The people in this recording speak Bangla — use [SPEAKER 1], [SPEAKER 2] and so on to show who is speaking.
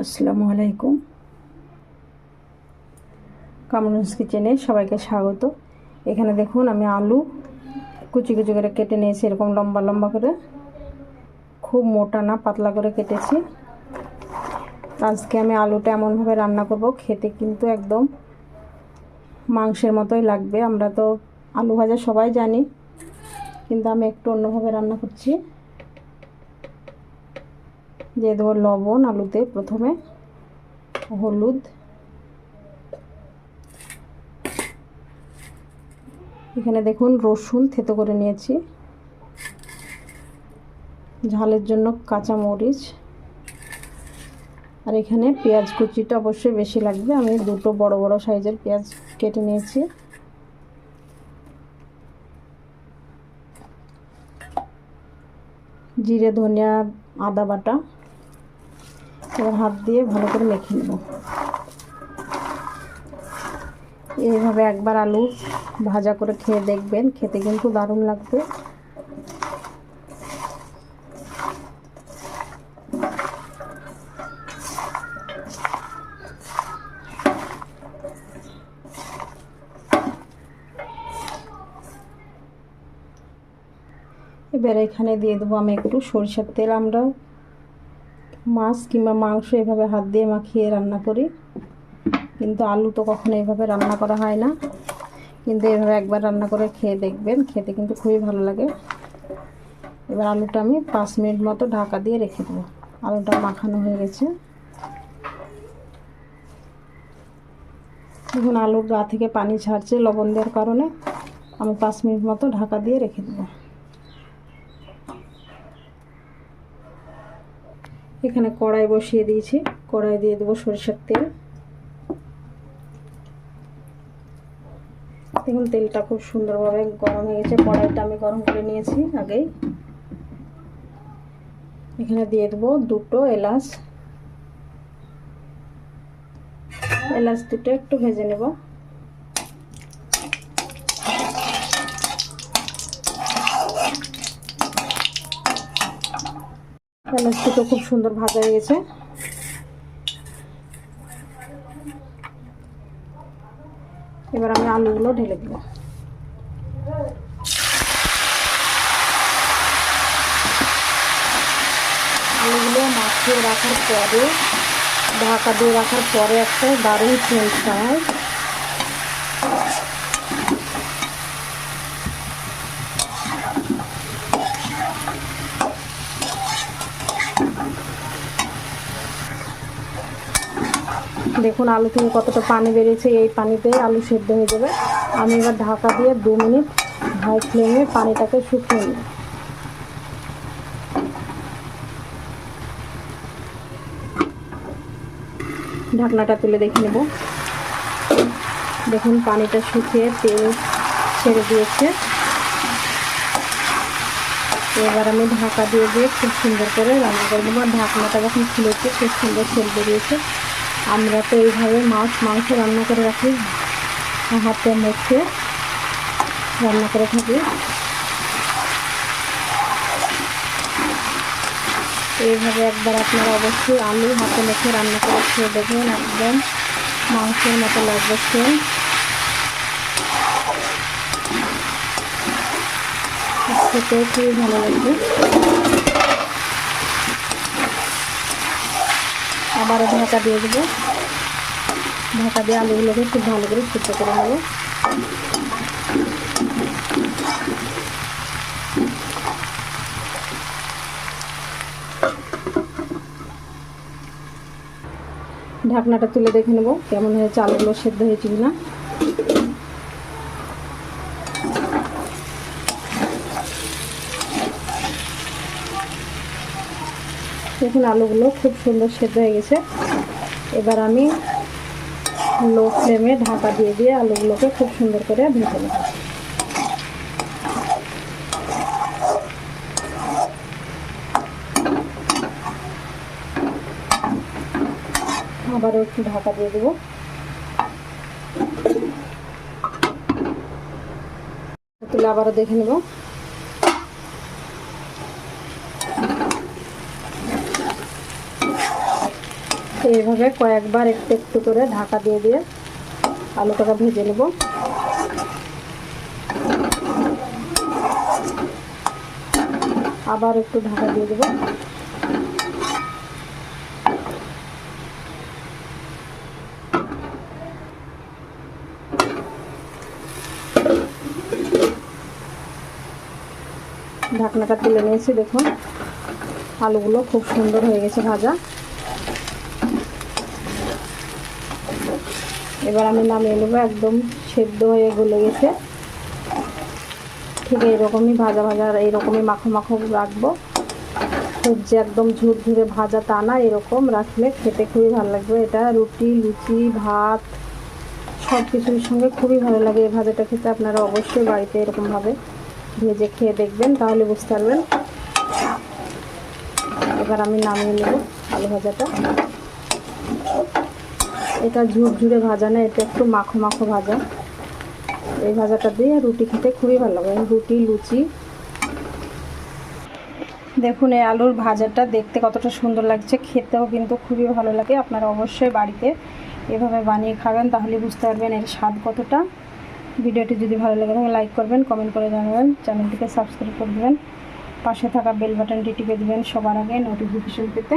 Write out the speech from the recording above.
[SPEAKER 1] আসসালামু আলাইকুম। কামরুন্স কিচেনে সবাইকে স্বাগত। এখানে দেখুন আমি আলু কুচি কুচি করে কেটে নিয়েছি, এরকম লম্বা লম্বা করে। খুব মোটা না, পাতলা করে কেটেছি। আজকে আমি আলুটা এমনভাবে রান্না করব, খেতে কিন্তু একদম মাংসের মতোই লাগবে। আমরা তো আলু ভাজা সবাই জানি, কিন্তু আমি একটু অন্যভাবে রান্না করছি। দিয়ে দেবো লবণ আলুতে প্রথমে, হলুদ, এখানে দেখুন রসুন থেতো করে নিয়েছি, ঝালের জন্য কাঁচা মরিচ, আর এখানে পেঁয়াজ কুচিটা অবশ্যই বেশি লাগবে, আমি দুটো বড় বড় সাইজের পেঁয়াজ কেটে নিয়েছি। জিরে, ধনিয়া, আদা বাটা এবার হাত দিয়ে ভালো করে মেখে নেব। এইভাবে একবার আলু ভাজা করে খেয়ে দেখবেন, খেতে কিন্তু দারুণ লাগবে। এবার এখানে দিয়ে দেবো আমি একটু সরিষার তেল আমরা মাছ কিংবা মাংস এভাবে হাত দিয়ে মাখিয়ে রান্না করি। কিন্তু আলু তো কখনো এভাবে রান্না করা হয় না। কিন্তু এভাবে একবার রান্না করে খেয়ে দেখবেন, খেতে কিন্তু খুবই ভালো লাগে। এবার আলুটা আমি পাঁচ মিনিট মতো ঢাকা দিয়ে রেখে দেবো। আলুটা মাখানো হয়ে গেছে। দেখুন আলুর গা থেকে পানি ছাড়ছে লবণ দেওয়ার কারণে। আমি পাঁচ মিনিট মতো ঢাকা দিয়ে রেখে দেবো। এখানে কড়াই বসিয়ে দিয়েছি। কড়াই দিয়ে দেবো সরিষার তেল। দেখুন, তেলটা খুব সুন্দরভাবে গরম হয়ে গেছে। কড়াইটা আমি গরম করে নিয়েছি আগেই। এখানে দিয়ে দেবো দুটো এলাচ। এলাচ দুটো একটু ভেজে নেব। দুটো খুব সুন্দর ভাজা হয়ে গেছে। এবার আমি আলুগুলো ঢেলে দেবো। আলুগুলো মাখিয়ে রাখার পরে, ঢাকা দিয়ে রাখার পরে একটা দারুণ সেন্ট হয়। দেখুন আলু থেকে কতটা পানি বেরিয়েছে, এই পানিতে আলু সেদ্ধ হয়ে যাবে। আমি এবার ঢাকা দিয়ে দু মিনিট হাই ফ্লেমে পানিটাকে শুকিয়ে নিই ঢাকনাটা তুলে দেখে নেব। দেখুন পানিটা শুকিয়ে তেল ছেড়ে দিয়েছে। এবার আমি ঢাকা দিয়ে দিয়ে খুব সুন্দর করে রান্না করে দেবো ঢাকনাটা যখন খুলেছে, খুব সুন্দর তেল বেরিয়েছে আমরা তো এইভাবে মাছ, মাংস রান্না করে রাখি। হাতে মেখে রান্না করে থাকি। এইভাবে একবার আপনারা অবশ্যই আলু হাতে মেখে রান্না করে খেয়ে দেখবেন একদম মাংসের মতো লাগবে খেয়ে। খুবই ভালো লাগবে। আবারও ঢাকা দিয়ে দেবো। ঢাকা দিয়ে আলুগুলোকে খুব ভালো করে সুস্থ করে নেব। ঢাকনাটা তুলে দেখে নেব কেমন হয়েছে আলুগুলো সেদ্ধ হয়েছে কিনা। দেখুন আলুগুলো খুব সুন্দর সেদ্ধ হয়ে গেছে। এবার আমি লো ফ্লেমে ঢাকা দিয়ে দিয়ে আলুগুলোকে খুব সুন্দর করে ভেজে নেব। আবারও একটু ঢাকা দিয়ে দেবো। তুলে আবারও দেখে নেব। এইভাবে কয়েকবার একটু একটু করে ঢাকা দিয়ে দিয়ে আলুটাকে ভেজে নেব। আবার একটু ঢাকা দিয়ে দেবো। ঢাকনাটা তুলে নিয়েছি, দেখুন। আলুগুলো খুব সুন্দর হয়ে গেছে ভাজা। এবার আমি নামিয়ে নেব, একদম সেদ্ধ হয়ে গলে গেছে। ঠিক এইরকমই ভাজা ভাজা এইরকমই মাখো মাখো রাখব। খুব একদম ঝুর ঝুরে ভাজা তা না, এরকম রাখলে খেতে খুবই ভালো লাগবে। এটা রুটি, লুচি, ভাত সব কিছুর সঙ্গে খুবই ভালো লাগে। এই ভাজাটা খেতে আপনারা অবশ্যই বাড়িতে এরকমভাবে ভেজে খেয়ে দেখবেন, তাহলে বুঝতে পারবেন। এবার আমি নামিয়ে নেব আলু ভাজাটা। এটা ঝুরঝুরে ভাজা না, এটা একটু মাখো মাখো ভাজা। এই ভাজাটা দিয়ে রুটি খেতে খুবই ভালো লাগে, রুটি, লুচি। দেখুন, এই আলুর ভাজাটা দেখতে কতটা সুন্দর লাগছে, খেতেও কিন্তু খুবই ভালো লাগে। আপনারা অবশ্যই বাড়িতে এভাবে বানিয়ে খাবেন, তাহলে বুঝতে পারবেন এর স্বাদ কতটা। ভিডিওটি যদি ভালো লাগে থাকে লাইক করবেন, কমেন্ট করে জানাবেন, চ্যানেলটিকে সাবস্ক্রাইব করে দেবেন। পাশে থাকা বেল বাটনটি টিপে দেবেন সবার আগে নোটিফিকেশন পেতে।